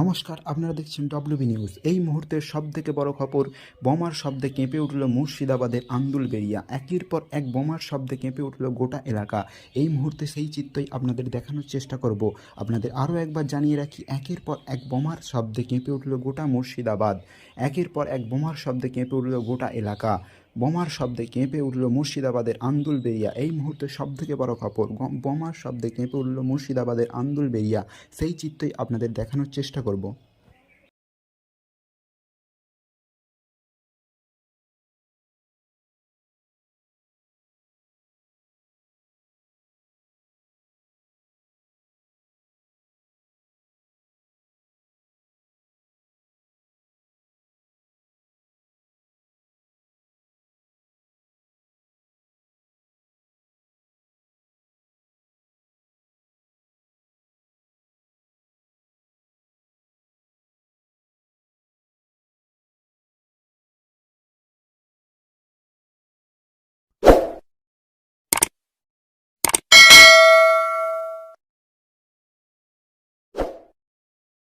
নমস্কার, আপনারা দেখছেন ডব্লিউবি নিউজ এই মুহূর্তের সব থেকে বড় খবর, বোমার শব্দে কেঁপে উঠল মুর্শিদাবাদের আন্দুলবেরিয়া। একের পর এক বোমার শব্দে কেঁপে উঠল গোটা এলাকা। এই মুহূর্তে সেই চিত্রই আপনাদের দেখানোর চেষ্টা করব। আপনাদের আরও একবার জানিয়ে রাখি, একের পর এক বোমার শব্দে কেঁপে উঠল গোটা মুর্শিদাবাদ। একের পর এক বোমার শব্দে কেঁপে উঠল গোটা এলাকা। বোমার শব্দে কেঁপে উঠল মুর্শিদাবাদের আন্দুল বেরিয়া। এই মুহূর্তে সব থেকে বড় খবর বোমার শব্দে কেঁপে উঠল মুর্শিদাবাদের আন্দুল বেরিয়া। সেই চিত্রই আপনাদের দেখানোর চেষ্টা করব।